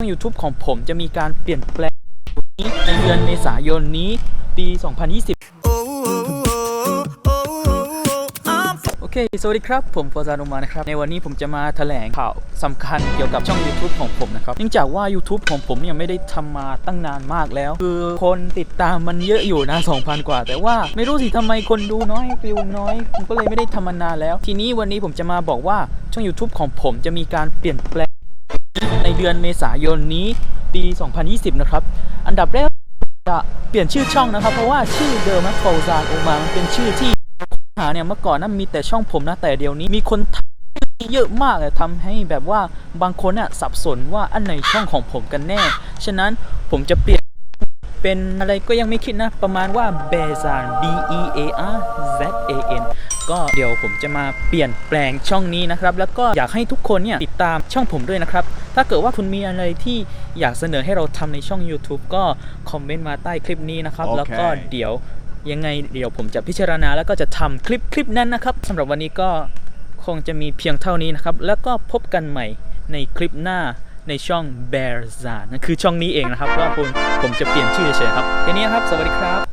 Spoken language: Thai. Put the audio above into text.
ช่อง YouTube ของผมจะมีการเปลี่ยนแปลงในเดือนเมษายนนี้ปี 2020 โอเค สวัสดีครับ ผมฟอร์ซานุมานะครับ ในวันนี้ผมจะมาแถลงข่าวสำคัญเกี่ยวกับช่อง YouTube ของผมนะครับ เนื่องจากว่า YouTube ของผมเนี่ยไม่ได้ทำมาตั้งนานมากแล้ว คือคนติดตามมันเยอะอยู่นะ 2,000 กว่า แต่ว่าไม่รู้สิทำไมคนดูน้อยวิวน้อย ผมก็เลยไม่ได้ทำมานานแล้ว ทีนี้วันนี้ผมจะมาบอกว่าช่อง YouTube ของผมจะมีการเปลี่ยนแปลง ในเดือนเมษายนนี้ปี 2020 นะครับ อันดับแรกจะเปลี่ยนชื่อช่องนะครับ เพราะว่าชื่อเดิมนะโฟซานโอมามันเป็นชื่อที่หาเนี่ยเมื่อก่อนนั้นมีแต่ช่องผมนะแต่เดี๋ยวนี้มีคนทำเยอะมากเลยทำให้แบบว่าบางคนน่ะสับสนว่าอันไหนช่องของผมกันแน่ ฉะนั้นผมจะเปลี่ยนเป็นอะไรก็ยังไม่คิดนะ ประมาณว่าเบซาน B E A R Z A N ก็เดี๋ยวผมจะมาเปลี่ยนแปลงช่องนี้นะครับ แล้วก็อยากให้ทุกคนเนี่ยติดตามช่องผมด้วยนะครับ ถ้าเกิดว่าคุณมีอะไรที่อยากเสนอให้เราทำในช่อง YouTube ก็คอมเมนต์มาใต้คลิปนี้นะครับโอเคแล้วก็เดี๋ยวยังไงเดี๋ยวผมจะพิจารณาแล้วก็จะทำคลิปคลิปนั้นนะครับสำหรับวันนี้ก็คงจะมีเพียงเท่านี้นะครับ แล้วก็พบกันใหม่ในคลิปหน้าในช่อง Bear z a n นั่นคือช่องนี้เองนะครับเพราะว่าผมผมจะเปลี่ยนชื่อเฉยๆครับแค่นี้ครับ สวัสดีครับ